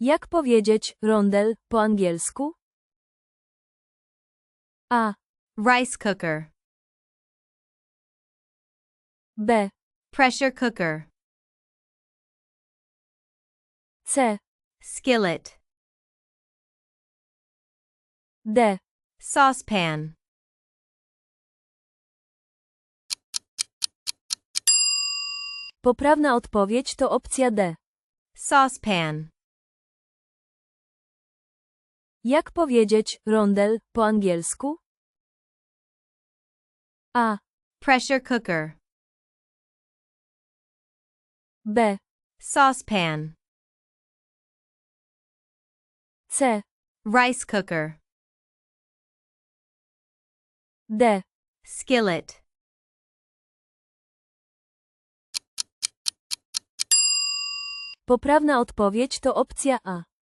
Jak powiedzieć rondel po angielsku? A, Rice cooker. B, Pressure cooker. C, Skillet. D. Saucepan. Poprawna odpowiedź to opcja D. Saucepan. Jak powiedzieć rondel po angielsku? A, Pressure cooker. B, Saucepan. C, Rice cooker. D. Skillet. Poprawna odpowiedź to opcja A.